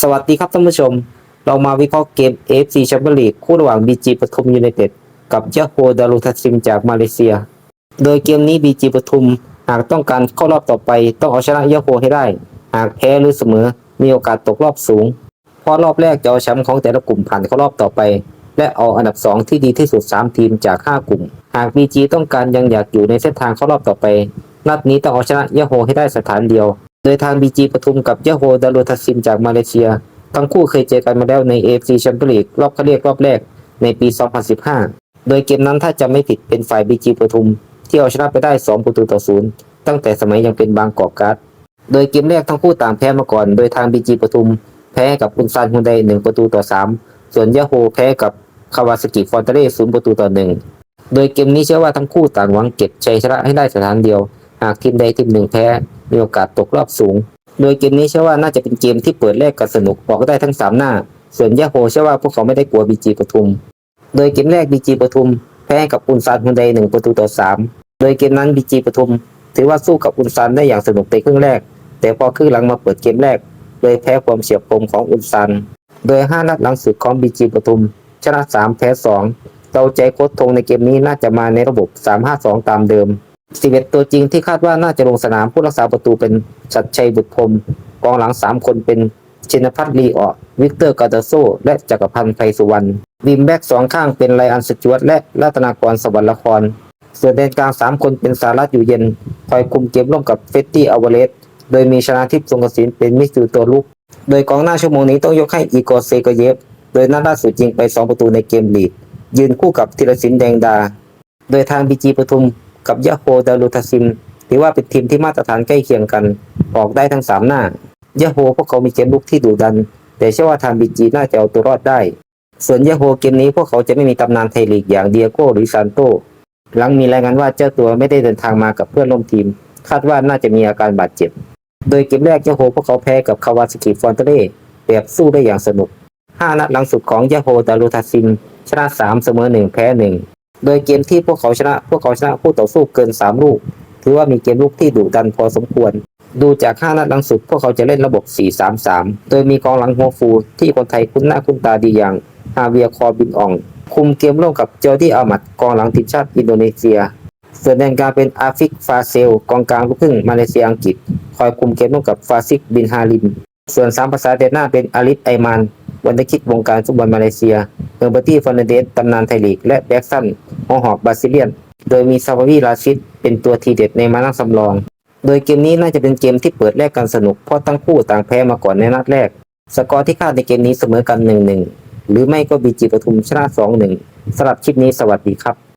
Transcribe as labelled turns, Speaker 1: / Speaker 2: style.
Speaker 1: สวัสดีครับท่านผู้ชม เรามาวิเคราะห์เกม AFC Champions League คู่ระหว่าง BG ปทุมยูไนเต็ดกับยาโฮดารุทัสซิมจากมาเลเซีย โดยเกมนี้ BG ปทุมหากต้องการเข้ารอบต่อไป ต้องเอาชนะยาโฮให้ได้ หากแพ้หรือเสมอมีโอกาสตกรอบสูง เพราะรอบแรกจะเอาแชมป์ของแต่ละกลุ่มผ่านเข้ารอบต่อไป และเอาอันดับ 2 ที่ดีที่สุด 3 ทีมจาก 5 กลุ่ม หาก BG ต้องการยังอยากอยู่ในเส้นทางเข้ารอบต่อไป นัดนี้ต้องเอาชนะยาโฮให้ได้สถานเดียว โดยทาง BG ปทุมกับยาโฮดารุทัสซิมจากมาเลเซีย ทั้งคู่เคยเจอกันมาแล้วใน AFC Champions l e a g รอบคัดเลือกรอบแรกในปี 2015 โดยเกมนั้นถ้าจำไม่ผิดเป็นฝ่าย BG ปทุม ที่เอาชนะไปได้ 2 ประตูต่อศูนย์ตั้งแต่สมัยยังเป็นบางกอกการ์ดโดยเกมแรกทั้งคู่ต่างแพ้มาก่อน โดยทาง BG ปทุม แพ้กับอุนซานฮุนได1ประตูต่อ 3 ส่วนยาโฮแพ้กับคาวาสกิฟอนเตเร่0ประตูต่อ 1 โดยเกมนี้เชื่อว่าทั้งคู่ต่างหวังเก็บชัยชนะให้ได้สถานเดียว หากทีมใดทีมหนึ่งแพ้มีโอกาสตกรอบสูง โดยเกมนี้เชื่อว่าน่าจะเป็นเกมที่เปิดแรกกันสนุกออกได้ทั้ง 3 หน้า ส่วนยาโฮเชื่อว่าพวกเขาไม่ได้กลัวบีจีปทุม โดยเกมแรกบีจีปทุม แพ้กับอุนซานฮุนไดหนึ่งประตูต่อ 3 โดยเกมนั้นบีจีปทุม ถือว่าสู้กับอุนซานได้อย่างสนุกในครึ่งแรก แต่พอครึ่งหลังมาเปิดเกมแรกเลยแพ้ความเฉียบคมของอุนซานโดย 5 นัดหลังสุดของบีจีปทุม ชนะ 3 แพ้ 2เราใจโค้ชทงในเกมนี้น่าจะมาในระบบ 3-5-2 ตามเดิม 11ตัวจริงที่คาดว่าน่าจะลงสนามผู้รักษาประตูเป็นชัดชัยบุตรพรมกองหลัง3คนเป็นชินพัฒน์ลีออวิกเตอร์กาตาโซ และจักรพันธ์ไพสุวรรณวิมแบ็กสองข้างเป็นไลอันสจวตและรัตนากรสวรรค์ละครส่วนแดนกลาง3คนเป็นสารัตอยู่เย็น คอยคุมเกมร่วมกับเฟตตี้อวเลสโดยมีชนาทิพย์ทรงกสินเป็นมิสฟิลด์ตัวลุก โดยกองหน้าชั่วโมงนี้ต้องยกให้อีกอร์เซโกเยฟ โดยนัดล่าสุดยิงไป 2 ประตูในเกมลีกยืนคู่กับธีรศิลป์แดงดา โดยทางบีจีปทุม กับยาโฮดารุทัสซิมถือว่าเป็นทีมที่มาตรฐานใกล้เคียงกัน ออกได้ทั้ง 3 หน้ายาโฮพวกเขามีเกมลุกที่ดุดัน แต่เชื่อว่าทางบีจีน่าจะเอาตัวรอดได้ ส่วนยาโฮเกมนี้พวกเขาจะไม่มีตำนานไทยลีกอย่างเดียโก้หรือซานโต หลังมีรายงานว่าเจ้าตัวไม่ได้เดินทางมากับเพื่อนร่วมทีม คาดว่าน่าจะมีอาการบาดเจ็บ โดยเกมแรกยาโฮพวกเขาแพ้กับคาวาสกิฟอนเตเร่แบบสู้ได้อย่างสนุก 5 นัดหลังสุดของยาโฮดารุทัสซิมชนะ3เสมอ1แพ้1 โดยเกมที่พวกเขาชนะ พวกเขาชนะคู่ต่อสู้เกิน 3 ลูก ถือว่ามีเกมลูกที่ดุดันพอสมควร ดูจาก5นัดหลังสุด พวกเขาจะเล่นระบบ 4-3-3 โดยมีกองหลังหัวฟูที่คนไทยคุ้นหน้าคุ้นตาดีอย่างฮาเวียร์คอบินออง คุมเกมร่วมกับเจอร์ดี้อามัดกองหลังทีมชาติอินโดนีเซียส่วนแดนกลางเป็นอาฟิกฟาเซลกองกลางลูกครึ่งมาเลเซียอังกฤษ คอยคุมเกมร่วมกับฟาซิกบินฮาริม ส่วนสามภาษาเดนหน้าเป็นอาลิฟไอมานวันได้คิดวงการฟุตบอลมาเลเซียเฮอร์เบอร์ตี้ฟอนเดสตำนานไทยลีกและแบ็กซัน ฮอหอบบาซิเลียน โดยมีซาวาวีราชิดเป็นตัวทีเด็ดในมานั่งสำรอง โดยเกมนี้น่าจะเป็นเกมที่เปิดแรกกันสนุกเพราะทั้งคู่ต่างแพ้มาก่อนในนัดแรก สกอร์ที่คาดในเกมนี้เสมอกัน 1-1 หรือไม่ก็บีจีปทุมชนะ 2-1สำหรับคลิปนี้สวัสดีครับ